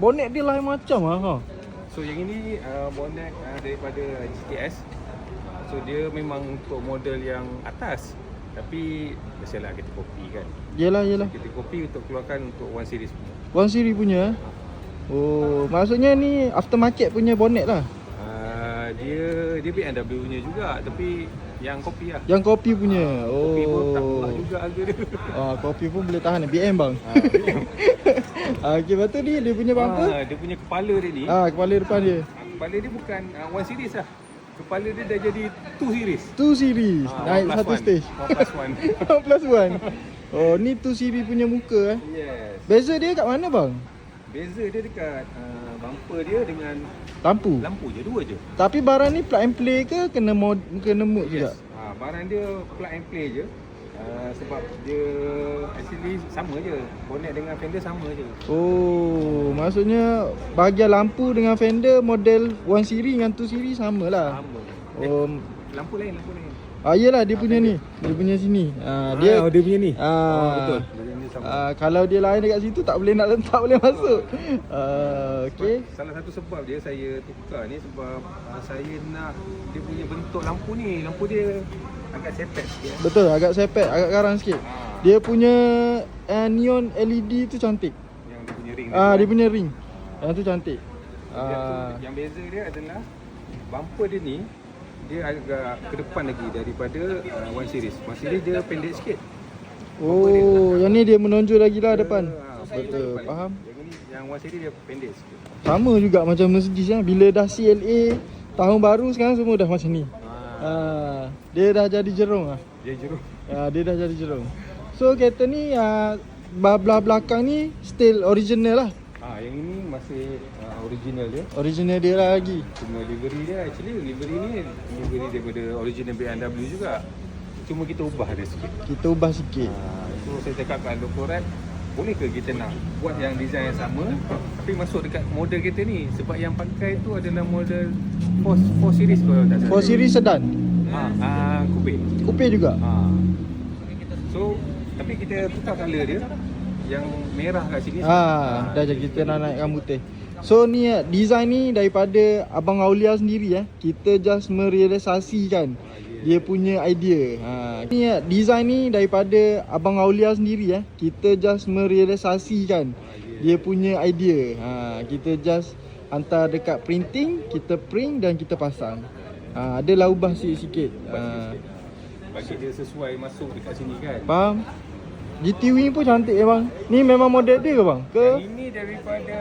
bonnet dia lain macam lah ha. So yang ini uh, bonnet uh, daripada GTS. So dia memang untuk model yang atas. Tapi biasalah kita copy kan. Yelah yelah. Kita copy untuk keluarkan untuk one series punya. One series punya. eh? Oh, maksudnya ni aftermarket punya bonnet lah. Uh, dia dia BMW punya juga tapi yang copy lah. Yang kopi punya. Kopi pun tak Oh. juga harga dia. Ah, kopi pun boleh tahan BM bang. ah, okey betul ni dia punya bumper. Ah, dia punya kepala dia ni. Ah, kepala depan dia. Kepala dia bukan uh, one series lah. Kepala dia dah jadi two series. Two series. Ah, Naik one satu one. stage. One plus one. Plus one. Oh, ni two series punya muka eh. yes. Beza dia kat mana bang? Beza dia dekat uh, bumper dia dengan Lampu. lampu je dua je. Tapi barang ni plug and play ke kena mod kena mood juga? Ha, barang dia plug and play je. Uh, sebab dia actually sama je. Bonnet dengan fender sama je. Oh, maksudnya bahagian lampu dengan fender model 1 series dengan 2 series sama lah. Sama. Oh, Lampu lain, lampu lain. Ah yelah dia punya ni. Dia punya sini. Ah dia dia punya ni. Ah. Oh, betul. Ah, kalau dia lain dekat situ tak boleh nak letak boleh masuk. Ah okey. Salah satu sebab dia saya tukar ni sebab uh, saya nak dia punya bentuk lampu ni. Lampu dia agak sepet sikit. Betul agak sepet, agak garang sikit. Ha, Dia punya uh, neon LED tu cantik. yang dia punya ring Ah dia kan. punya ring. Yang tu cantik. Yang, Ah yang beza dia adalah bumper dia ni dia agak ke depan lagi daripada uh, One Series. One Series dia pendek sikit. Oh, yang ni dia menonjol lagi lah depan. Ah, Betul, depan. faham. Yang ni yang One Series dia pendek sikit. Sama juga macam Mercedes kan. Bila dah CLA tahun baru sekarang semua dah macam ni. Ah, Ah, dia dah jadi jerung ah. dia jeruk. Ah, dia dah jadi jerung. So kereta ni ah belah belakang ni still original lah. Ah, yang ini masih uh, original dia. Original dia lah lagi. Cuma livery dia actually livery ni livery daripada original BMW juga. Cuma kita ubah dia sikit. Kita ubah sikit. Ah, so saya cakap kat rap boleh ke kita nak buat yang design yang sama tapi masuk dekat model kita ni sebab yang pakai tu adalah model 4, 4 series kalau tak salah. 4 series sedan. Ha, ah, coupe. Coupe juga. Ha. So, tapi kita tukar colour dia yang merah kat sini. Ah, dah jadi kita nak naikkan putih. So ni eh, design ni daripada Abang Aulia sendiri eh. Kita just merealisasikan dia punya idea. Ha, ni eh, design ni daripada Abang Aulia sendiri eh. Kita just merealisasikan dia punya idea. Ha, kita just hantar dekat printing, kita print dan kita pasang. Ha, adalah ubah sikit-sikit. Ha, Bagi dia sesuai masuk dekat sini kan. faham? GT Wing pun cantik bang. Ni memang model dia ke bang? Ke? Yang ini daripada